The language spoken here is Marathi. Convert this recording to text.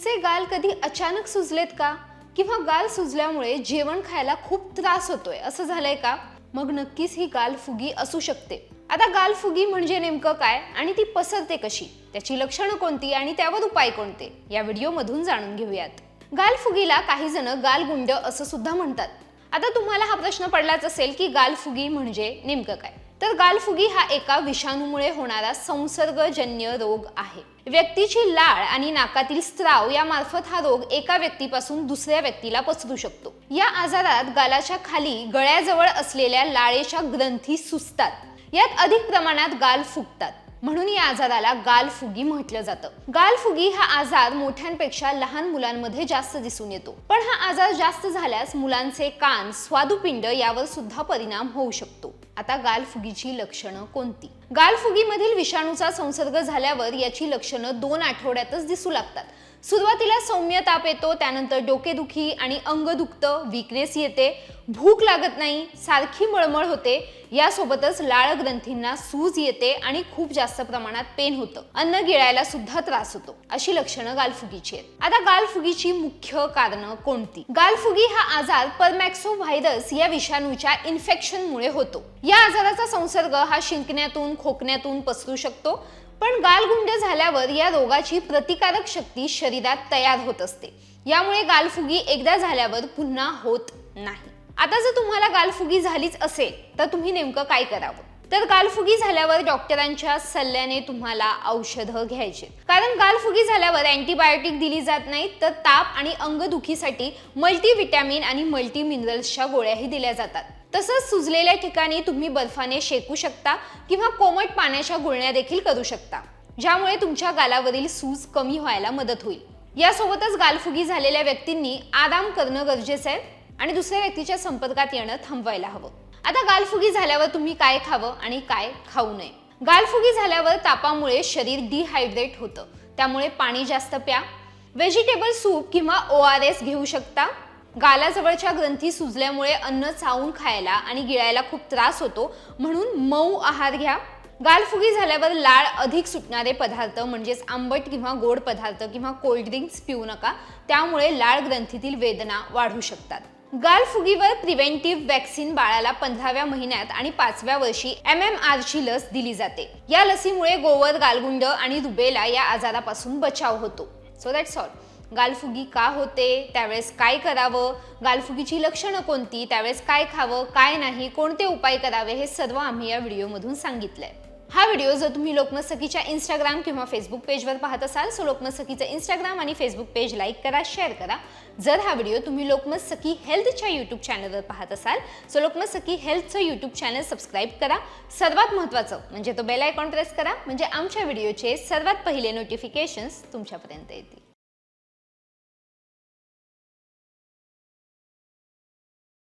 तुमचे गाल कधी अचानक सुजलेत का? किंवा गाल सुजल्यामुळे जेवण खायला खूप त्रास होतोय असं झालंय का? मग नक्कीच ही गालफुगी असू शकते. आता गालफुगी म्हणजे नेमकं काय आणि ती पसरते कशी? त्याची लक्षणं कोणती आणि त्यावर उपाय कोणते? या व्हिडिओमधून जाणून घेऊयात. गालफुगीला काही जण गालगुंड असं सुद्धा म्हणतात. आता तुम्हाला हा प्रश्न पडलाच असेल की गालफुगी म्हणजे नेमकं काय? तर गालफुगी हा एका विषाणूमुळे होणारा संसर्गजन्य रोग आहे. व्यक्तीची लाळ आणि नाकातील स्त्राव यामार्फत हा रोग एका व्यक्तीपासून दुसऱ्या व्यक्तीला पसरू शकतो. या आजारात गालाच्या खाली गळ्याजवळ असलेल्या लाळेच्या ग्रंथी सुसतात यात अधिक प्रमाणात गाल फुगतात. म्हणून या आजाराला गालफुगी म्हटलं जातं. गालफुगी हा आजार मोठ्यांपेक्षा लहान मुलांमध्ये जास्त दिसून येतो. पण हा आजार जास्त झाल्यास मुलांचे कान स्वादुपिंड यावर सुद्धा परिणाम होऊ शकतो. आता गालफुगीची लक्षणं कोणती? गालफुगीमधील विषाणूचा संसर्ग झाल्यावर याची लक्षणं दोन आठवड्यातच दिसू लागतात. सुरुवातीला सौम्य ताप येतो त्यानंतर डोकेदुखी आणि अंग दुखतं विकनेस येते भूक लागत नाही सारखी मळमळ होते. यासोबतच लाळ ग्रंथींना सूज येते आणि खूप जास्त प्रमाणात पेन होतं. अन्न गिळायला सुद्धा त्रास होतो अशी लक्षणं गालफुगीची आहेत. आता गालफुगीची मुख्य कारणं कोणती? गालफुगी हा आजार परमॅक्सो व्हायरस या विषाणूच्या इन्फेक्शनमुळे होतो. या आजाराचा संसर्ग हा शिंकण्यातून खोकण्यातून पसरू शकतो. पण गालगुंड झाल्यावर या रोगाची प्रतिकारक शक्ती शरीरात तयार होत असते. यामुळे गालफुगी एकदा झाल्यावर पुन्हा होत नाही. आता जर तुम्हाला गालफुगी झालीच असेल तर तुम्ही नेमकं काय करावं? तर गालफुगी झाल्यावर डॉक्टरांच्या सल्ल्याने तुम्हाला औषधं घ्यायचे. कारण गालफुगी झाल्यावर अँटीबायोटिक दिली जात नाही तर ताप आणि अंगदुखीसाठी मल्टीव्हिटॅमिन आणि मल्टी मिनरल्सच्या गोळ्याही दिल्या जातात. तसंच सुजलेल्या ठिकाणी तुम्ही बर्फाने शेकू शकता किंवा कोमट पाण्याच्या गुळण्या देखील करू शकता. ज्यामुळे तुमच्या गालावरील सूज कमी व्हायला मदत होईल. यासोबतच गालफुगी झालेल्या व्यक्तींनी आराम करणं गरजेचं आहे आणि दुसऱ्या व्यक्तीच्या संपर्कात येणं थांबवायला हवं. आता गालफुगी झाल्यावर तुम्ही काय खावं आणि काय खाऊ नये? गालफुगी झाल्यावर तापामुळे शरीर डिहायड्रेट होतं. त्यामुळे पाणी जास्त प्या. व्हेजिटेबल सूप किंवा ओ आर एस घेऊ शकता. गालाजवळच्या ग्रंथी सुजल्यामुळे अन्न चावून खायला आणि गिळायला खूप त्रास होतो. म्हणून मऊ आहार घ्या. गालफुगी झाल्यावर लाळ अधिक सुटणारे पदार्थ म्हणजेच आंबट किंवा गोड पदार्थ किंवा कोल्ड्रिंक्स पिऊ नका. त्यामुळे लाळ ग्रंथीतील वेदना वाढू शकतात. गालफुगीवर प्रिव्हेंटिव्ह वॅक्सिन बाळाला पंधराव्या महिन्यात आणि पाचव्या वर्षी एम एम आरची लस दिली जाते. या लसीमुळे गोवर गालगुंड आणि रुबेला या आजारापासून बचाव होतो. सो दॅट्स ऑल गालफुगी का होते त्यावेळेस काय करावं गालफुगीची लक्षणं कोणती त्यावेळेस काय खावं काय नाही कोणते उपाय करावे हे सर्व आम्ही या व्हिडिओमधून सांगितलंय. हा व्हिडिओ जर तुम्ही लोकमतसखीच्या इंस्टाग्राम किंवा फेसबुक पेजवर पाहत असाल सो लोकमतसखीचं इंस्टाग्राम आणि फेसबुक पेज लाईक करा शेअर करा. जर हा व्हिडिओ तुम्ही लोकमत सखी हेल्थच्या यूट्यूब चॅनलवर पाहत असाल सो लोकमत सखी हेल्थचं यूट्यूब चॅनल सबस्क्राईब करा. सर्वात महत्त्वाचं म्हणजे तो बेल आयकॉन प्रेस करा म्हणजे आमच्या व्हिडिओचे सर्वात पहिले नोटिफिकेशन्स तुमच्यापर्यंत येतील.